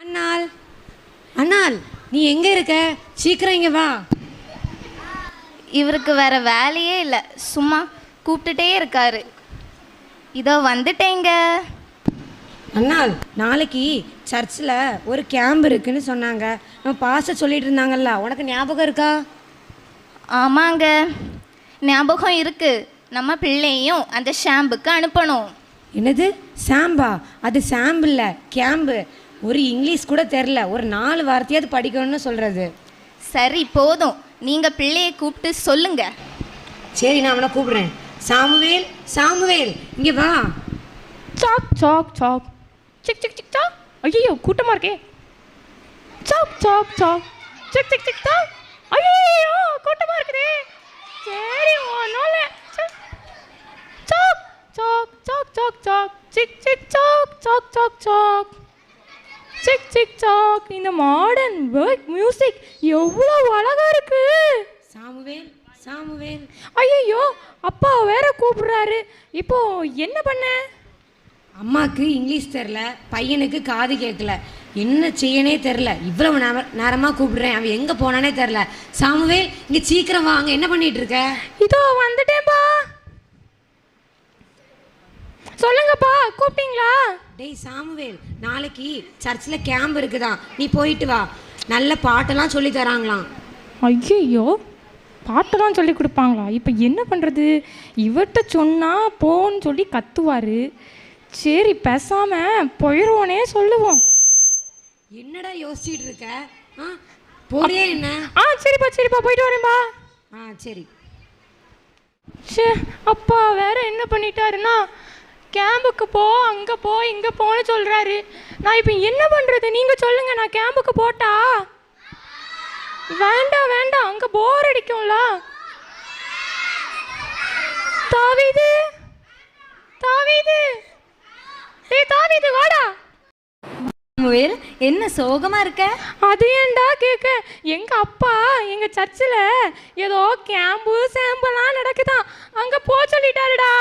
அண்ணால் அண்ணால் நீ எங்க இருக்க? சீக்கிரம் இங்க வா. இவருக்கு வேற வேலையே இல்லை. சும்மா கூப்பிட்டுட்டே இருக்காரு. இதோ வந்துட்டேங்க. அண்ணால் நாளைக்கு சர்ச்சில் ஒரு கேம்ப் இருக்குன்னு சொன்னாங்க. நம்ம பாச சொல்லிட்டு இருந்தாங்கல்ல உனக்கு ஞாபகம் இருக்கா? ஆமாங்க. ஞாபகம் இருக்கு. நம்ம பிள்ளையும் அந்த ஷாம்புக்கு அனுப்பணும். என்னது? சாம்பா அது சாம்பு இல்லை கேம்பு ஒரு இங்கிலீஷ் கூட தெரில ஒரு நாலு வார்த்தையாவது படிக்கணும்னு சொல்கிறது சரி போதும். நீங்கள் பிள்ளையை கூப்பிட்டு சொல்லுங்க. சரி நான் அவனை கூப்பிடுறேன். சாமுவேல் சாமுவேல் இங்கே வா. சாக் சாக் சாக் சிக் சிக் சிக் சாக் ஐயோ கூட்டமாக இருக்கே. சாக் சாக் சாக் சிக் சிக் சிக் சாக் ஐயோ கூட்டமாக இருக்குதே. சரி ஒன்றும் சாக் சாக் சாக் சாக் சாக் சிக் சிக் சாக் சாக் சாக் சாக் சிக் சிக் சாக் இந்த மாடர்ன் ஒர்க் மியூசிக் எவ்வளோ அழகா இருக்கு. Samuel Samuel. ஐயோ அப்பா வேற கூப்பிடுறாரு. இப்போ என்ன பண்ண? அம்மாவுக்கு இங்கிலீஷ் தெரில பையனுக்கு காது கேட்கல. என்ன செய்யனே தெரில இவ்வளவு நேர நேரமாக கூப்பிடுறேன். அவன் எங்கே போனானே தெரில சாமுவேல் இங்கே சீக்கிரம் வா அங்கே என்ன பண்ணிட்டு இருக்க? இதோ வந்துட்டேன்பா. சொல்லுங்கப்பா கூப்பிட்டீங்களா? டேய் சாமுவேல் நாளைக்கு சர்ச்சில் கேம்ப் இருக்குதான் நீ போயிட்டு வா. நல்ல பாட்டெல்லாம் சொல்லி தராங்களாம். ஐயோ பாட்டெல்லாம் சொல்லி கொடுப்பாங்களா? இப்போ என்ன பண்ணுறது இவர்கிட்ட சொன்னால் போன்னு சொல்லி கத்துவார். சரி பேசாமல் போயிடுவோனே சொல்லுவோம். என்னடா யோசிச்சுட்டு இருக்க? ஆ போறியா என்ன? ஆ சரிப்பா சரிப்பா போயிட்டு வரேன்பா. ஆ சரி. ச்சே அப்பா வேற என்ன பண்ணிட்டாருன்னா கேம்புக்கு போ அங்கே போ இங்கே போன்னு சொல்கிறாரு நான் இப்போ என்ன பண்ணுறது நீங்கள் சொல்லுங்கள் நான் கேம்புக்கு போட்டா? வேண்டாம் வேண்டாம் அங்கே போர் அடிக்கும்ல. தாவீது தாவீது. டேய் தாவீது வாடா. முயல் என்ன சோகமா இருக்க? அது ஏன்டா கேட்க எங்க அப்பா எங்க சர்ச்சில் ஏதோ கேம்பு சேம்பெல்லாம் நடக்குதாம் அங்க போ சொல்லிட்டாருடா.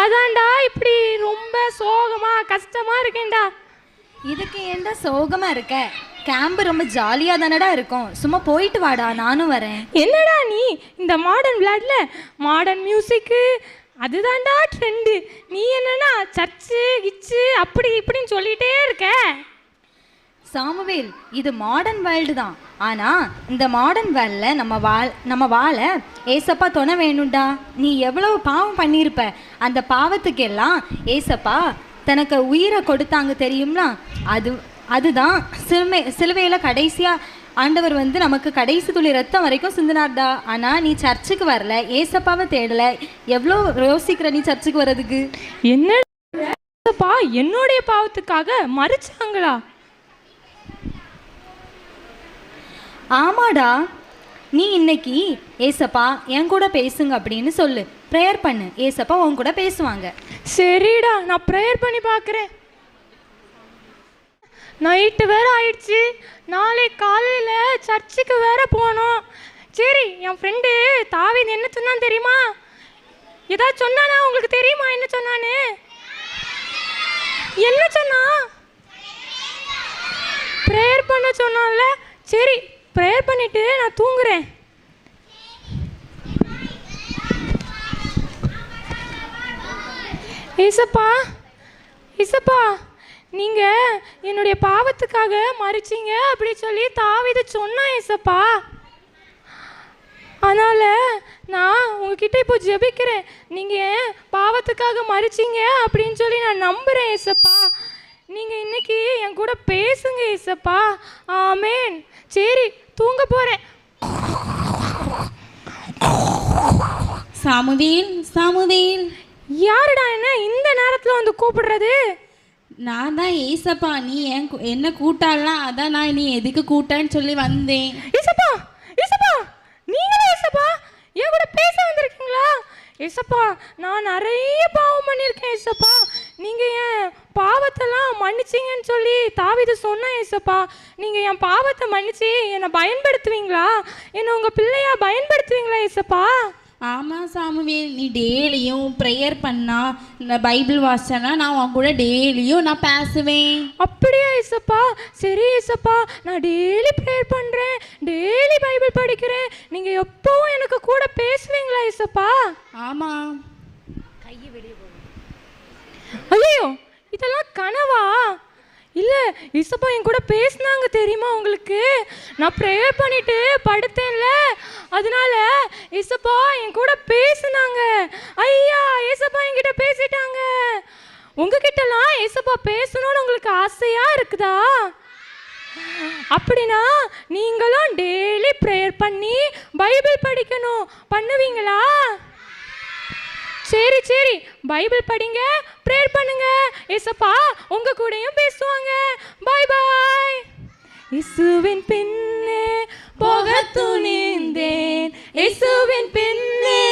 அதான்டா இப்படி ரொம்ப சோகமா கஷ்டமா இருக்கேன்டா. இதுக்கு ஏன்டா சோகமா இருக்க? கேம்ப் ரொம்ப ஜாலியாக தானடா இருக்கும். சும்மா போயிட்டு வாடா நானும் வரேன். என்னடா நீ? இந்த மாடர்ன் விளையாடல மாடர்ன் மியூசிக்கு அதுதான்டா ட்ரெண்டு நீ என்னன்னா சர்ச்சு கிச்சு அப்படி இப்படின்னு சொல்லிட்டே இருக்க. சாமுவேல் இது மாடர்ன் வேர்ல்டு தான். ஆனால் இந்த மாடர்ன் வேர்ல்டில் நம்ம வாழ் நம்ம வாழ ஏசப்பா துணை வேணும்டா. நீ எவ்வளவு பாவம் பண்ணியிருப்ப அந்த பாவத்துக்கெல்லாம் ஏசப்பா தனக்கு உயிரை கொடுத்தாங்க தெரியும்னா அது அதுதான் சிலுமை சிலுவையில் கடைசியாக ஆண்டவர் வந்து நமக்கு கடைசி துளி ரத்தம் வரைக்கும் சிந்தினார்டா. ஆனால் நீ சர்ச்சுக்கு வரல ஏசப்பாவை தேடலை. எவ்வளோ யோசிக்கிற நீ சர்ச்சுக்கு வர்றதுக்கு? என்னப்பா என்னுடைய பாவத்துக்காக மறிச்சாங்களா? ஆமாடா. நீ இன்னைக்கு ஏசப்பா என் கூட பேசுங்க அப்படின்னு சொல்லு. ப்ரேயர் பண்ணு. ஏசப்பா உன் கூட பேசுவாங்க. சரிடா நான் ப்ரேயர் பண்ணி பார்க்குறேன் நைட்டு வேற ஆயிடுச்சு. நாளை காலையில் சர்ச்சுக்கு வேற போகணும் சரி என் ஃப்ரெண்டு தாவி என்ன சொன்னான் தெரியுமா? ஏதாவது சொன்னானா உங்களுக்கு தெரியுமா என்ன சொன்னான்னு? என்ன சொன்னா? ப்ரேயர் பண்ண சொன்னான்ல. சரி ப்ரேயர் பண்ணிவிட்டு நான் தூங்குறேன். ஏசப்பா ஏசப்பா நீங்கள் என்னுடைய பாவத்துக்காக மறிச்சீங்க அப்படி சொல்லி தாவித சொன்னா ஏசப்பா. அதனால் நான் உங்ககிட்ட இப்போ ஜெபிக்கிறேன். நீங்கள் பாவத்துக்காக மறிச்சீங்க அப்படின்னு சொல்லி நான் நம்புகிறேன் ஏசப்பா. நீங்கள் இன்னைக்கு என் கூட பேசுங்க ஏசப்பா ஆமேன். சரி தூங்க போகிறேன் சாமுவேல் சாமுவேல் யாருடா என்ன இந்த நேரத்தில் வந்து கூப்பிடுறது? நான் தான் ஏசப்பா நீ கூ- என்ன கூட்டாலாம் அதான் நான் நீ எதுக்கு கூட்டன்னு சொல்லி வந்தேன். ஏசப்பா ஏசப்பா நீங்களே ஏசப்பா என் கூட பேச வந்திருக்கீங்களா? ஏசப்பா நான் நிறைய பாவம் பண்ணியிருக்கேன் ஏசப்பா. நீங்கள் என் பாவத்தெல்லாம் மன்னிச்சிங்கன்னு சொல்லி தாவிது சொன்னேன் ஏசப்பா. நீங்கள் என் பாவத்தை மன்னிச்சு என்னை பயன்படுத்துவீங்களா? என்னை உங்கள் பிள்ளையாக பயன்படுத்துவீங்களா ஏசப்பா? ஆமாம் சாமுவேல் நீ டெய்லியும் ப்ரேயர் பண்ணா இந்த பைபிள் வாசனா நான் உன் கூட டெய்லியும் நான் பேசுவேன். அப்படியா ஏசப்பா சரி ஏசப்பா நான் டெய்லி ப்ரேயர் பண்ணுறேன் டெய்லி பைபிள் படிக்கிறேன். நீங்கள் எப்பவும் எனக்கு கூட பேசுவீங்களா ஏசப்பா ஆமாம் ஐயோ இதெல்லாம் கனவா? இல்லை இசப்பா என் கூட பேசினாங்க தெரியுமா உங்களுக்கு? நான் ப்ரேயர் பண்ணிட்டு படுத்தேன்ல. அதனால இசப்பா என் கூட பேசினாங்க. ஐயா இசப்பா என்கிட்ட பேசிட்டாங்க. உங்ககிட்டலாம் இசப்பா பேசணும்னு உங்களுக்கு ஆசையா இருக்குதா? அப்படின்னா நீங்களும் டெய்லி ப்ரேயர் பண்ணி பைபிள் படிக்கணும். பண்ணுவீங்களா? சரி சரி. பைபிள் படிங்க ப்ரேயர் பண்ணுங்க. ஏசப்பா உங்க கூடயும் பேசுவாங்க. பாய் பாய் இசுவின் பின்னே போக துணிந்தேன். இசுவின் பின்னே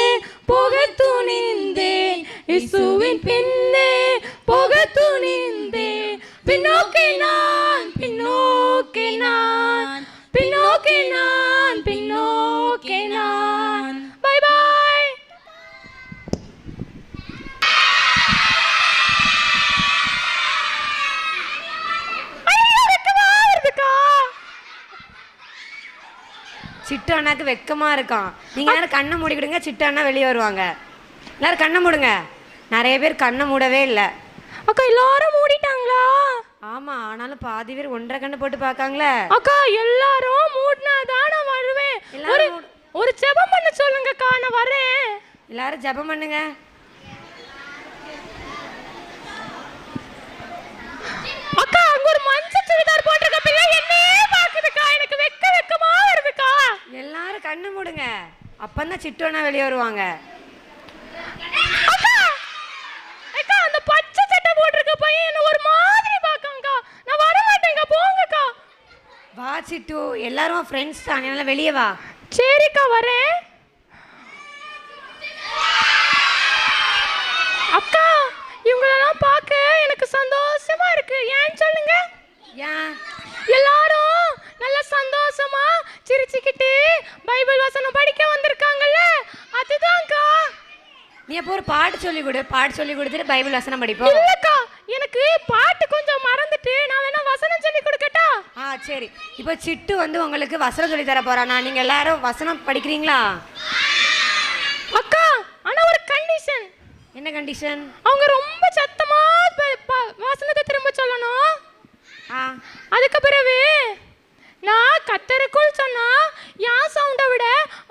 போக துணிந்தேன். இசுவின் பின்னே சிட்டு அண்ணாக்கு வெக்கமா இருக்கான். நீங்க எல்லாரும் கண்ணை மூடிக்கிடுங்க சிட்டு அண்ணா வெளியே வருவாங்க. எல்லாரும் கண்ணை மூடுங்க. நிறைய பேர் கண்ணை மூடவே இல்லை. அக்கா எல்லாரும் மூடிட்டாங்களா? ஆமா ஆனாலும் பாதி பேர் ஒன்றரை கண்ணு போட்டு பார்க்காங்களே. அக்கா எல்லாரும் மூடினாதான் நான் வருவேன். ஒரு. ஒரு ஜெபம் பண்ண சொல்லுங்கக்கா நான் வரேன். எல்லாரும் ஜெபம் பண்ணுங்க. அக்கா அங்க ஒரு மஞ்சள் சுடிதார் போட்டிருக்க பிள்ளை என்னையே பாக்குதுக்கா எனக்கு வெக்க வெக்கமா எல்லாரும் கண்ணு மூடுங்க. அப்பந்தான் சிட்டு அண்ணா வெளியே வருவாங்க. அந்த பச்சை சட்டை போட்டிருக்க பையன் என்ன ஒரு மாதிரி பாக்கங்கக்கா நான் வர மாட்டேங்க போங்கக்கா. வா சிட்டு எல்லாரும் ஃப்ரெண்ட்ஸ் தான் வெளியே வா. சரிக்கா வரேன் அக்கா இவங்களெல்லாம் பார்க்க எனக்கு சந்தோஷமா இருக்கு ஏன்னு சொல்லுங்க ஏன் எல்லாரும் நல்ல சந்தோஷமா சிரிச்சுக்கிட்டு பைபிள் வசனம் படிக்க வந்திருக்காங்கல்ல அதுதான்க்கா நீ அப்போ ஒரு பாட்டு சொல்லி கொடு பாட்டு சொல்லி கொடுத்துட்டு பைபிள் வசனம் படிப்போம். இல்லக்கா எனக்கு பாட்டு கொஞ்சம் மறந்துட்டு நான் வேணா வசனம் சொல்லி கொடுக்கட்டா? ஆ சரி. இப்போ சிட்டு வந்து உங்களுக்கு வசனம் சொல்லி தர போறானா. நீங்க எல்லாரும் வசனம் படிக்கிறீங்களா? அக்கா ஆனா ஒரு கண்டிஷன் என்ன கண்டிஷன் அவங்க ரொம்ப சத்தமா ப- ப- வசனத்தை திரும்ப சொல்லணும். ஆ. அதுக்கு பிறகு நான் கத்தருக்குள் சொன்னா என் சவுண்டை விட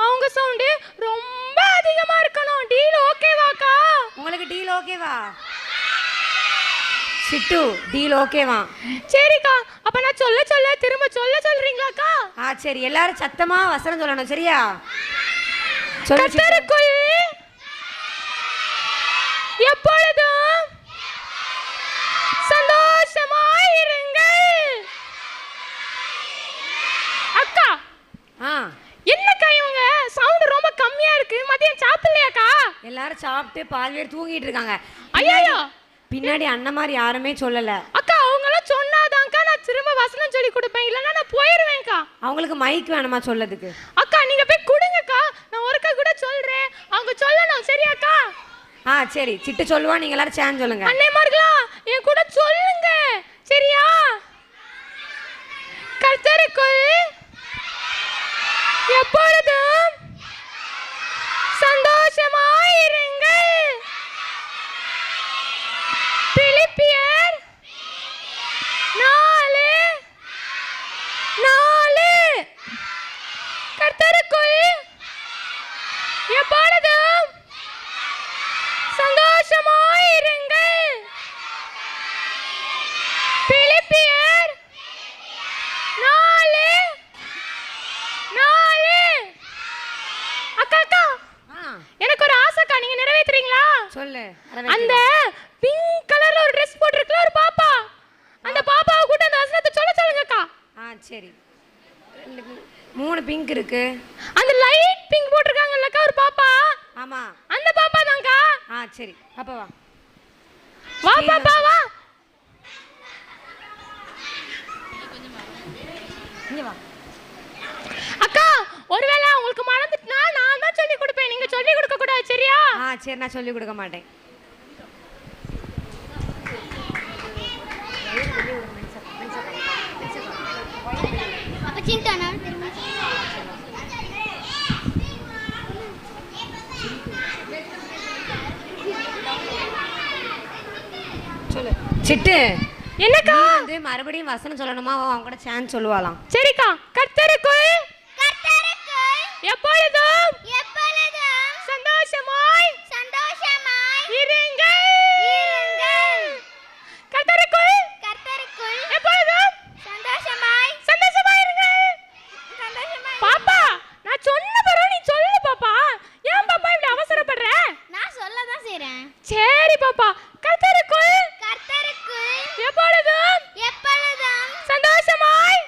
அவங்க சவுண்டு ரொம்ப அதிகமா இருக்கணும் டீல் ஓகேவாக்கா உங்களுக்கு டீல் ஓகேவா சிட்டு டீல் ஓகேவா சரிக்கா அப்ப நான் சொல்ல சொல்ல திரும்ப சொல்ல சொல்றீங்களாக்கா? ஆ சரி எல்லாரும் சத்தமா வசனம் சொல்லணும் சரியா. கத்தருக்குள் எப்பொழுதும் சந்தோஷமாயிருங்கள். அக்கா ஆ. என்னக்கா இவங்க? சவுண்ட் ரொம்ப கம்மியா இருக்கு. மதியம் சாப்பிடலையாக்கா? எல்லாரும் சாப்பிட்டு பாதி பேர் தூங்கிட்டு இருக்காங்க. ஐயோ பின்னாடி அண்ணன் மாதிரி யாருமே சொல்லல. அக்கா அவங்க எல்லாம் சொன்னாதான்க்கா நான் திரும்ப வசனம் சொல்லி கொடுப்பேன். இல்லைன்னா நான் போயிருவேன்க்கா. அவங்களுக்கு மைக் வேணுமா சொல்லதுக்கு? அக்கா நீங்க போய் கொடுங்கக்கா. நான் ஒருக்கா கூட சொல்றேன். அவங்க சொல்லணும் சரியாக்கா? ஆ சரி. சிட்டு சொல்லுவா நீங்க எல்லாரும் சேன் சொல்லுங்க. அன்னைமார்களா என் கூட சொல்லுங்க. சரியா? கர்த்தருக்குள் எப்பொழுதும் சந்தோஷமாயிருங்கள் பிலிப்பியர் நாலு நாலு கர்த்தருக்குள் எப்பொழுதும் சந்தோஷமாயிருங்கள் பிலிப்பியர் நாலு நாலு அக்கா அக்கா ஆ எனக்கு ஒரு ஆசைக்கா நீங்க நிறைவேத்துறீங்களா சொல்லு அந்த பிங்க் கலர்ல ஒரு ட்ரெஸ் போட்டிருக்கல ஒரு பாப்பா அந்த பாப்பாவை கூட அந்த வசனத்தை சொல்ல சொல்லுங்கக்கா ஆ சரி ரெண்டு pink. மூணு பிங்க் இருக்கு. அந்த லைட் பிங்க் போட்டிருக்காங்கல்லக்கா ஒரு பாப்பா? ஆமா. அந்த பாப்பா தான்க்கா ஆ சரி. அப்ப வா. வா பாப்பா வா. இங்க வா. அக்கா ஒருவேளை உங்களுக்கு மறந்துட்டுனா நான் தான் சொல்லி கொடுப்பேன். நீங்க சொல்லி கொடுக்க சரியா? ஆ சரி நான் சொல்லி கொடுக்க மாட்டேன். சொல்லு. சிட்டு. என்னக்கா? வந்து மறுபடியும் வசனம் சொல்லணுமா? அவ அவங்க கூட சான்ஸ் சொல்லுவாளாம். சரிக்கா. கர்த்தருக்குள் கர்த்தருக்குள் எப்பொழுதும் எப்பொழுதும் சந்தோஷமாய் சந்தோஷமாய் இருங்கள் இருங்கள். கர்த்தருக்குள் கர்த்தருக்குள் எப்பொழுதும் சந்தோஷமாய் சந்தோஷமாய் இருங்கள் சந்தோஷமாய் பாப்பா நான் சொன்ன பிறகு நீ சொல்லு பாப்பா ஏன் பாப்பா இப்படி அவசரப்படுற நான் சொல்ல தான் செய்றேன் சரி பாப்பா கர்த்தருக்குள் கர்த்தருக்குள் எப்பொழுதும் எப்பொழுதும் சந்தோஷமாய்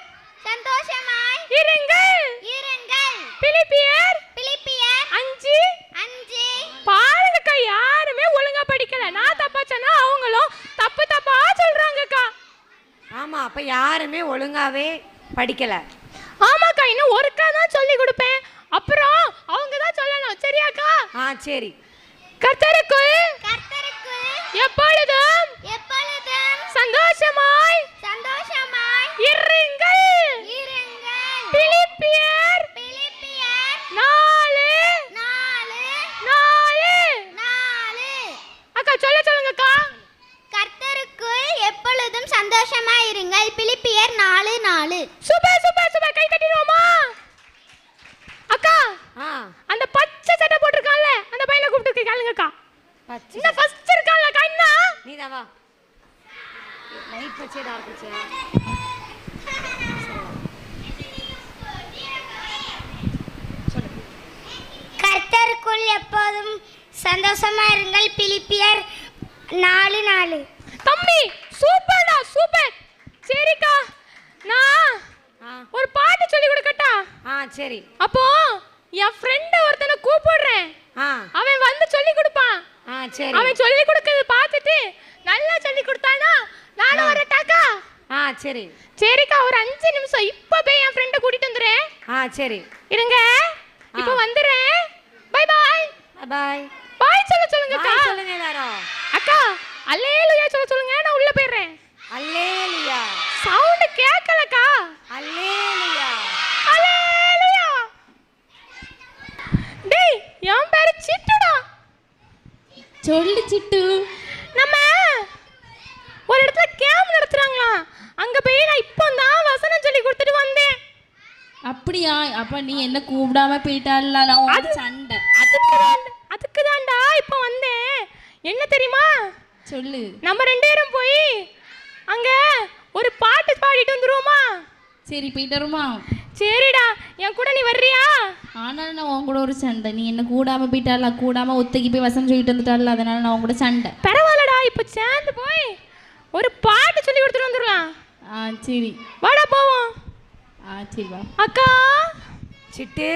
சந்தோஷமாய் இருங்கள் இருங்கள் பிலிப்பியர் பிலிப்பியர் அஞ்சு அஞ்சு பாருங்கக்கா யாருமே ஒழுங்கா படிக்கல நான் தப்பா சொன்னா அவங்களும் தப்பு தப்பா சொல்றாங்கக்கா ஆமா அப்ப யாருமே ஒழுங்காவே படிக்கல. ஆமாக்கா இன்னும் ஒருக்கா தான் சொல்லி கொடுப்பேன். அப்புறம் அவங்க தான் சொல்லணும். சரியாக்கா? ஆ சரி. கர்த்தருக்குள் கர்த்தருக்குள் எப்பொழுதும் எப்பொழுதும் சந்தோஷமாய் சந்தோஷமாய் இருங்கள் இருங்கள் பிலிப்பியர் பிலிப்பியர் நாலு நாலு நாலு நாலு அக்கா சொல்ல சொல்லுங்கக்கா கர்த்தருக்குள் எப்பொழுதும் சந்தோஷமாய் இருங்கள் பிலிப்பியர் நாலு நாலு சூப்பர் சூப்பர் சூப்பர் கை தட்டிடுவோமா அக்கா ஆ அந்த பச்சை சட்டை போட்டிருக்கான்ல அந்த பையனை கூப்பிட்டு கேளுங்கக்கா பச்சை இந்த ஃபர்ஸ்ட் இருக்கான்ல கண்ணா நீ தான் வா லைட் பச்சை டார்க் பச்சை கர்த்தருக்குள் எப்போதும் சந்தோஷமா இருங்கள் பிலிப்பியர் நாலு நாலு தம்பி சூப்பர்டா சூப்பர் சரிக்கா நான் ஆ ஒரு பாட்டு சொல்லி கொடுக்கட்டா ஆ சரி. அப்போ என் ஃப்ரெண்ட ஒருத்தனை கூப்பிடுறேன். அவன் வந்து சொல்லி கொடுப்பான். ஆ சரி. அவன் சொல்லி கொடுக்கறத பார்த்துட்டு நல்லா சொல்லி கொடுத்தானா? நானும் வரட்டாக்கா? ஆ சரி. சரிக்கா ஒரு அஞ்சு நிமிஷம். இப்போ போய் என் ஃப்ரெண்டை கூட்டிட்டு வந்துடுறேன். ஆ சரி. இருங்க. இப்போ வந்துடுறேன். பை பாய் பாய் பாய் சொல்ல சொல்லுங்கக்கா. பாய் சொல்லுங்க எல்லாரும். அக்கா அல்லேலுயா சொல்ல சொல்லுங்க நான் உள்ள போயிடுறேன் அல்லேலியா சவுண்ட் கேட்கலக்கா அல்லேலியா அல்லேலுயா டேய் என் பேரு சிட்டுடா சொல்லு சிட்டு நம்ம ஒரு இடத்துல கேம்ப் நடத்துறாங்களாம் அங்க போய் நான் இப்போ தான் வசனம் சொல்லி கொடுத்துட்டு வந்தேன். அப்படியா? அப்ப நீ என்ன கூப்பிடாம போயிட்டால நான் உன் சண்டை. அதுக்கு தான் அதுக்கு தான்டா இப்போ வந்தேன். என்ன தெரியுமா? சொல்லு. நம்ம ரெண்டு பேரும் போய் அங்க ஒரு பாட்டு பாடிட்டு வந்துருவோமா? சரி போயிட்டு வருமா சரிடா என் கூட நீ வர்றியா? ஆனாலும் நான் உன் கூட ஒரு சண்டை. நீ என்ன கூடாம போயிட்டால கூடாம ஒத்தைக்கு போய் வசனம் சொல்லிட்டு வந்துட்டால அதனால நான் உன் கூட சண்டை. பரவாயில்லடா இப்போ சேர்ந்து போய் ஒரு பாட்டு சொல்லி கொடுத்துட்டு வந்துடலாம். ஆ சரி. வாடா போவோம். ஆ சரி வா. அக்கா. சிட்டு.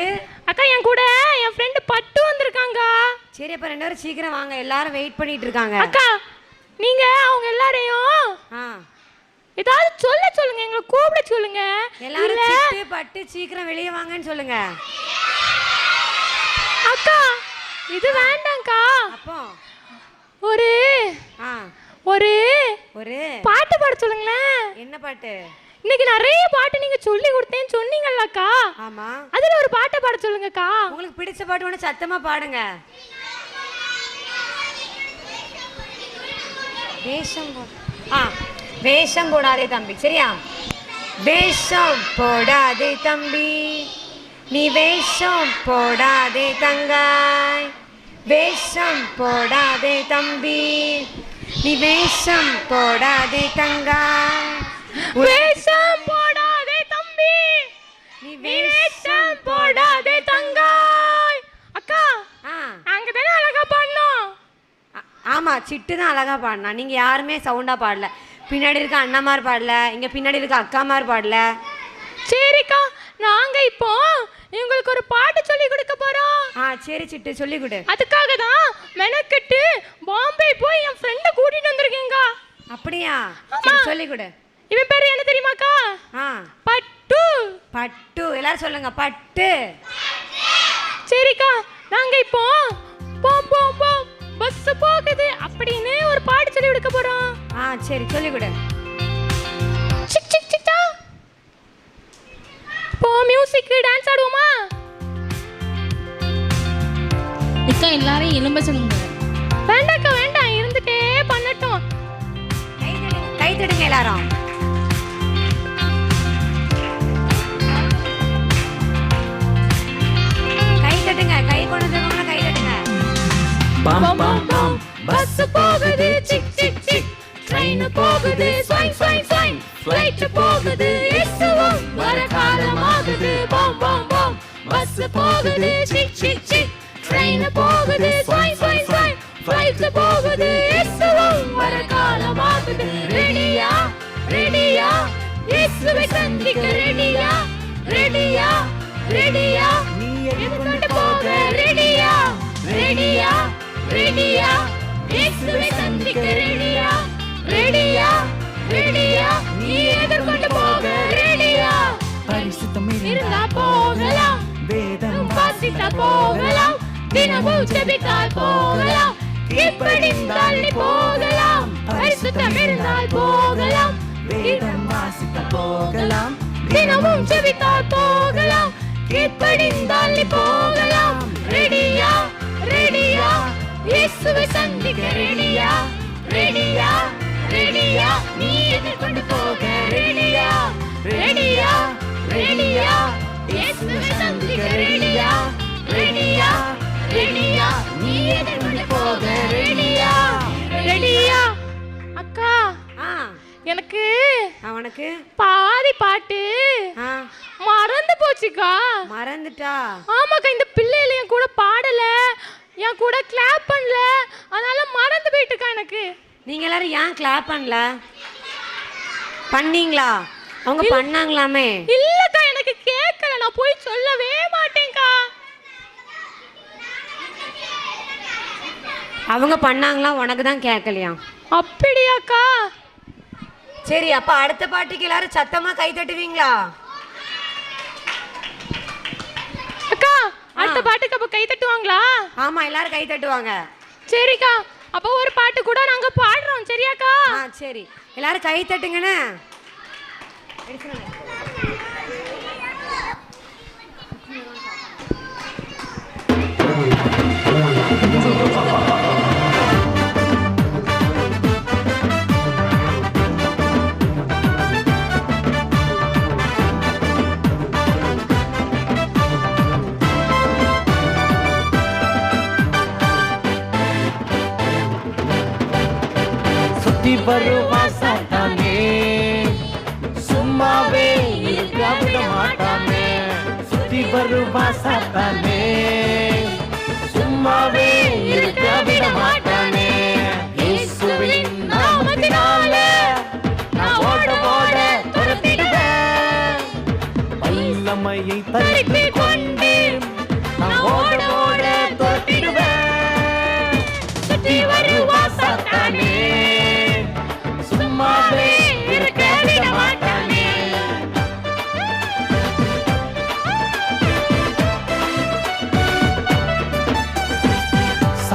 அக்கா என் கூட என் ஃப்ரெண்டு பட்டு வந்திருக்காங்க. சரி அப்ப ரெண்டு பேரும் சீக்கிரம் வாங்க. எல்லாரும் வெயிட் பண்ணிட்டு இருக்காங்க. அக்கா நீங்க அவங்க எல்லாரையும் ஆ. ஏதாவது சொல்ல சொல்லுங்க எங்களை கூப்பிட சொல்லுங்க. எல்லாரும் சிட்டு பட்டு சீக்கிரம் வெளியே வாங்கன்னு சொல்லுங்க. அக்கா இது வேண்டாம்க்கா. அப்போ? ஒரு ஆ. ஒரு ஒரு. பாட்டு பாட சொல்லுங்களேன். என்ன பாட்டு? இன்னைக்கு நிறைய பாட்டு நீங்க சொல்லி கொடுத்தேன்னு சொன்னீங்கல்லக்கா. ஆமா. அதுல ஒரு பாட்டை பாட சொல்லுங்கக்கா. உங்களுக்கு பிடிச்ச பாட்டு ஒன்று சத்தமா பாடுங்க. வேஷம் ஆ. வேஷம் போடாதே தம்பி சரியா? வேஷம் போடாதே தம்பி நீ வேஷம் போடாதே தங்காய். வேஷம் போடாதே தம்பி நீ வேஷம் போடாதே தங்காய். வேஷம் போடாதே தம்பி நீ வேஷம் போடாதே தங்காய். அக்கா நாங்க தானே அழகா பாடணும் ஆமா சிட்டு தான் அழகா பாடினா. நீங்க யாருமே சவுண்டா பாடல. பின்னாடி இருக்க அண்ணாமார் பாடல இங்க பின்னாடி இருக்க அக்காமார் பாடல. சரிக்கா நாங்க இப்போ உங்களுக்கு ஒரு பாட்டு சொல்லி கொடுக்க போறோம். ஆ சரி சிட்டு சொல்லி கொடு. அதுக்காக தான் மெனக்கெட்டு பாம்பே போய் என் ஃப்ரெண்டை கூட்டிட்டு வந்திருக்கேங்க. அப்படியா? சரி சொல்லி கொடு. இவன் பேர் என்ன தெரியுமாக்கா? ஆ. பட்டு. பட்டு. எல்லாரும் சொல்லுங்க பட்டு. சரிக்கா நாங்க இப்போ பஸ் போகுது. அப்படின்னு ஒரு பாட்டு சொல்லி கொடுக்க போறோம். ஆ சரி சொல்லி கொடு. சிக் சிக் சிக்டா போ மியூசிக் டான்ஸ் ஆடுவோமா? இக்கா எல்லாரையும் எலும்ப சொல்லுங்க. வேண்டாக்கா வேண்டாம். இருந்துட்டே பண்ணட்டும். கை தடுங்க எல்லாரும். பம் பம் பம் பஸ் போகுது சிக் சிக் சிக் ட்ரெயின் போகுது ஸ்வைங் ஸ்வைங் ஸ்வைங் ஃப்ளைட் போகுது இசுவும் வர காலமாகுது. பம் பம் பம் பஸ் போகுது சிக் சிக் சிக். போகலாம். தினமும் ஜெபித்தால் போகலாம். இப்படிந்தால் நீ போகலாம். பரிசுத்தம் இருந்தால் போகலாம். வேதம் வாசிக்க போகலாம். தினமும் ஜெபித்தால் போகலாம். இப்படிந்தால் நீ போகலாம். ரெடியா ரெடியா இயேசுவை சந்திக்க ரெடியா ரெடியா ரெடியா நீ எதிர்கொண்டு போக ரெடியா ரெடியா ரெடியா இயேசுவை சந்திக்க ரெடியா ரெடியா ரெடியா நீ எதிர்கொண்டு போக ரெடியா ரெடியா. அக்கா ஆ. எனக்கு அவனுக்கு பாதி பாட்டு. மறந்து போச்சுக்கா. மறந்துட்டா? ஆமாக்கா இந்த பிள்ளைகள் என் கூட பாடல என் கூட கிளாப் பண்ணல அதனால மறந்து போயிட்டுக்கா எனக்கு. நீங்க எல்லாரும் ஏன் கிளாப் பண்ணல? பண்ணீங்களா? அவங்க பண்ணாங்களாமே. இல்லக்கா எனக்கு கேட்கல நான் போய் சொல்லவே மாட்டேன்க்கா. அவங்க பண்ணாங்களா? உனக்கு தான் கேட்கலையா அப்படியாக்கா? சரி அப்ப அடுத்த பாட்டுக்கு எல்லாரும் சத்தமா கை தட்டுவீங்களா? அக்கா அடுத்த பாட்டுக்கு அப்ப கை தட்டுவாங்களா? ஆமா எல்லாரும் கை தட்டுவாங்க. சரிக்கா அப்போ ஒரு பாட்டு கூட நாங்க பாடுறோம் சரியாக்கா? சரி. எல்லாரும் கை தட்டுங்கண்ணே. சுத்தி வருவா சாத்தானே சும்மாவே இருக்க விட மாட்டானே சுத்தி வருவா சாத்தானே சும்மாவே இருக்க விட மாட்டானே இயேசுவின் நாமத்தினாலே நான் ஓட ஓட துரத்திடுவேன். வல்லமையை தரித்து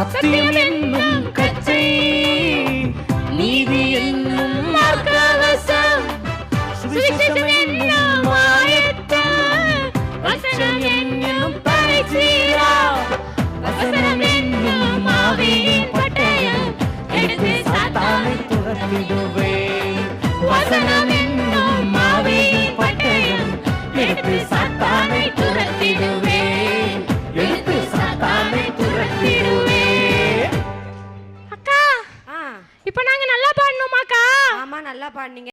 Sattiyam in நல்லா பாடுனீங்க.